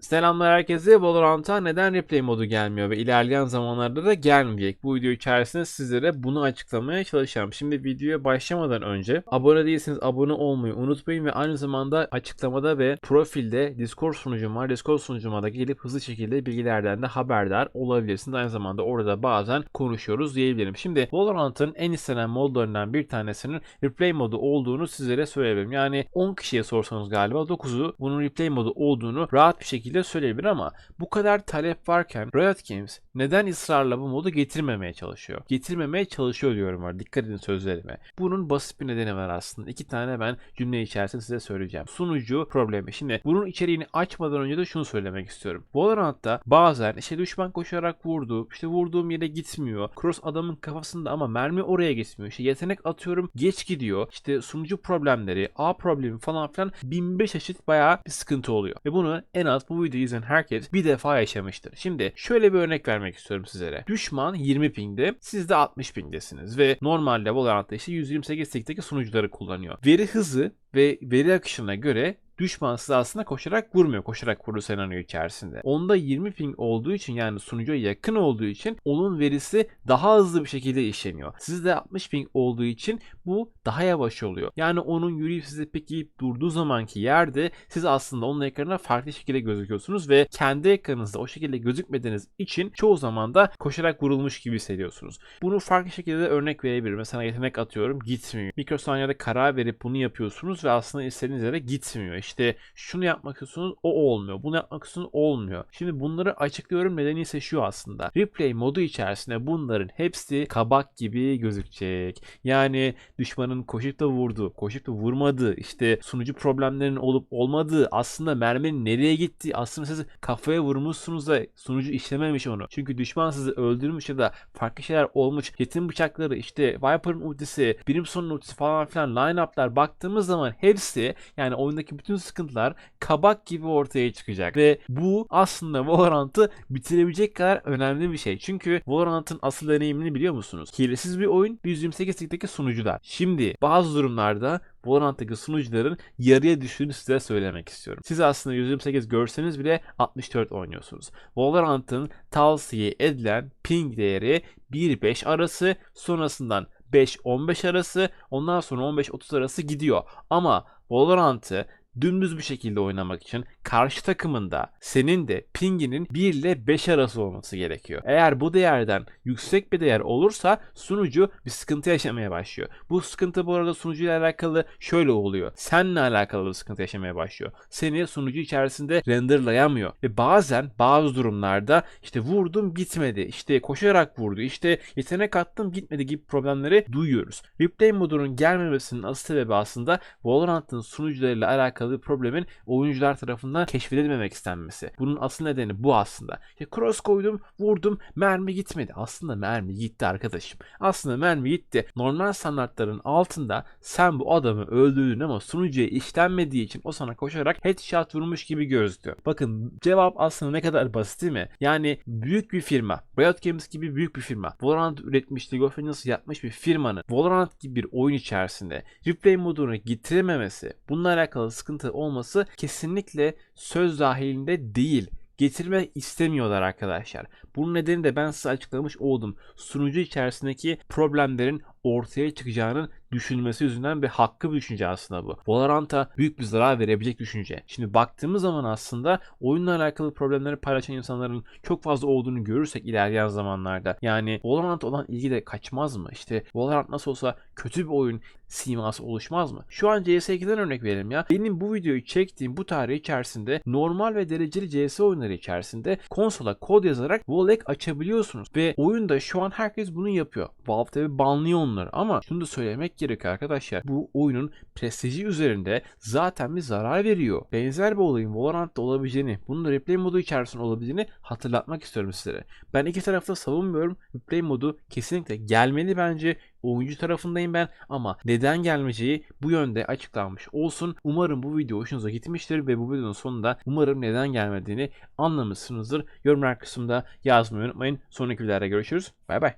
Selamlar herkese. Valorant'a neden replay modu gelmiyor ve ilerleyen zamanlarda da gelmeyecek? Bu video içerisinde sizlere bunu açıklamaya çalışacağım. Şimdi videoya başlamadan önce abone değilseniz abone olmayı unutmayın ve aynı zamanda açıklamada ve profilde Discord sunucum var. Discord sunucuma da gelip hızlı şekilde bilgilerden de haberdar olabilirsiniz. Aynı zamanda orada bazen konuşuyoruz diyebilirim. Şimdi Valorant'ın en istenen modlarından bir tanesinin replay modu olduğunu sizlere söyleyebilirim. Yani 10 kişiye sorsanız galiba 9'u bunun replay modu olduğunu rahat bir şekilde söyleyebilir ama bu kadar talep varken Riot Games neden ısrarla bu modu getirmemeye çalışıyor? Getirmemeye çalışıyor diyorum var. Dikkat edin sözlerime. Bunun basit bir nedeni var aslında. İki tane ben cümle içerisinde size söyleyeceğim. Sunucu problemi. Şimdi bunun içeriğini açmadan önce de şunu söylemek istiyorum. Valorant'ta bazen işte düşman koşarak vurdu. işte vurduğum yere gitmiyor. Cross adamın kafasında ama mermi oraya gitmiyor. İşte yetenek atıyorum geç gidiyor. İşte sunucu problemleri, A problemi falan filan 1005 çeşit bayağı bir sıkıntı oluyor. Ve bunu en az bu videoyu izleyen herkes bir defa yaşamıştır. Şimdi şöyle bir örnek vermek istiyorum sizlere. Düşman 20 pingde, siz de 60 pingdesiniz ve normalde Valorant'ta işte 128 tigdeki sunucuları kullanıyor. Veri hızı ve veri akışına göre düşman size aslında koşarak vurmuyor. Koşarak vurur senaryo içerisinde. Onda 20 ping olduğu için yani sunucuya yakın olduğu için onun verisi daha hızlı bir şekilde işleniyor. Sizde 60 ping olduğu için bu daha yavaş oluyor. Yani onun yürüyüp size pikleyip durduğu zamanki yerde siz aslında onun ekranına farklı şekilde gözüküyorsunuz ve kendi ekranınızda o şekilde gözükmediğiniz için çoğu zaman da koşarak vurulmuş gibi hissediyorsunuz. Bunu farklı şekilde de örnek verebilirim. Mesela yetenek atıyorum gitmiyor. Mikrosaniyede karar verip bunu yapıyorsunuz ve aslında istediğiniz yere gitmiyor. İşte şunu yapmak istiyorsunuz o olmuyor. Bunu yapmak istiyorsunuz olmuyor. Şimdi bunları açıklıyorum nedeni ise şu aslında. Replay modu içerisinde bunların hepsi kabak gibi gözükecek. Yani düşmanın koşup da vurdu, koşup da vurmadı, işte sunucu problemlerinin olup olmadığı, aslında merminin nereye gitti, aslında siz kafaya vurmuşsunuz da sunucu işlememiş onu. Çünkü düşman sizi öldürmüş ya da farklı şeyler olmuş. Yetim bıçakları, işte Viper'ın ultisi, Brimstone'un ultisi falan filan line-up'lar baktığımız zaman hepsi yani oyundaki bütün sıkıntılar kabak gibi ortaya çıkacak. Ve bu aslında Valorant'ı bitirebilecek kadar önemli bir şey. Çünkü Valorant'ın asıl deneyimini biliyor musunuz? Hilesiz bir oyun 128 ligdeki sunucular. Şimdi bazı durumlarda Valorant'taki sunucuların yarıya düştüğünü size söylemek istiyorum. Siz aslında 128 görseniz bile 64 oynuyorsunuz. Valorant'ın tavsiye edilen ping değeri 1-5 arası sonrasından 5-15 arası ondan sonra 15-30 arası gidiyor. Ama Valorant'ı dümdüz bir şekilde oynamak için karşı takımında senin de pinginin 1 ile 5 arası olması gerekiyor. Eğer bu değerden yüksek bir değer olursa sunucu bir sıkıntı yaşamaya başlıyor. Bu sıkıntı bu arada sunucuyla alakalı şöyle oluyor. Seninle alakalı bir sıkıntı yaşamaya başlıyor. Seni sunucu içerisinde renderlayamıyor. Ve bazen bazı durumlarda işte vurdum gitmedi. İşte koşarak vurdu. İşte yetenek attım gitmedi gibi problemleri duyuyoruz. Replay modunun gelmemesinin asıl sebebi aslında Valorant'ın sunucularıyla alakalı bir problemin oyuncular tarafından keşfedilmemek istenmesi. Bunun asıl nedeni bu aslında. İşte cross koydum, vurdum, mermi gitmedi. Aslında mermi gitti arkadaşım. Aslında mermi gitti. Normal standartların altında sen bu adamı öldürdün ama sunucuya işlenmediği için o sana koşarak headshot vurmuş gibi gözüküyor. Bakın cevap aslında ne kadar basit değil mi? Yani büyük bir firma, Riot Games gibi büyük bir firma, Valorant üretmiş, League of Legends yapmış bir firmanın Valorant gibi bir oyun içerisinde replay modunu getirememesi, bununla alakalı sıkıntı olması kesinlikle söz dahilinde değil. Getirme istemiyorlar arkadaşlar. Bunun nedeni de ben size açıklamış oldum. Sunucu içerisindeki problemlerin ortaya çıkacağının düşünülmesi yüzünden bir hakkı bir düşünce aslında bu. Valorant'a büyük bir zarar verebilecek düşünce. Şimdi baktığımız zaman aslında oyunla alakalı problemleri paylaşan insanların çok fazla olduğunu görürsek ilerleyen zamanlarda yani Valorant olan ilgi de kaçmaz mı? İşte Valorant nasıl olsa kötü bir oyun siması oluşmaz mı? Şu an CS2'den örnek verelim ya. Benim bu videoyu çektiğim bu tarih içerisinde normal ve dereceli CS oyunları içerisinde konsola kod yazarak Volek açabiliyorsunuz. Ve oyunda şu an herkes bunu yapıyor. Valve tabi banlıyor onları ama şunu da söylemek gerekiyor arkadaşlar. Bu oyunun prestiji üzerinde zaten bir zarar veriyor. Benzer bir olayın Valorant'ta olabileceğini, bunun replay modu içerisinde olabileceğini hatırlatmak istiyorum sizlere. Ben iki tarafta savunmuyorum. Replay modu kesinlikle gelmeli bence. Oyuncu tarafındayım ben ama neden gelmeyeceği bu yönde açıklanmış olsun. Umarım bu video hoşunuza gitmiştir ve bu videonun sonunda umarım neden gelmediğini anlamışsınızdır. Yorumlar kısmında yazmayı unutmayın. Sonraki videolarda görüşürüz. Bay bay.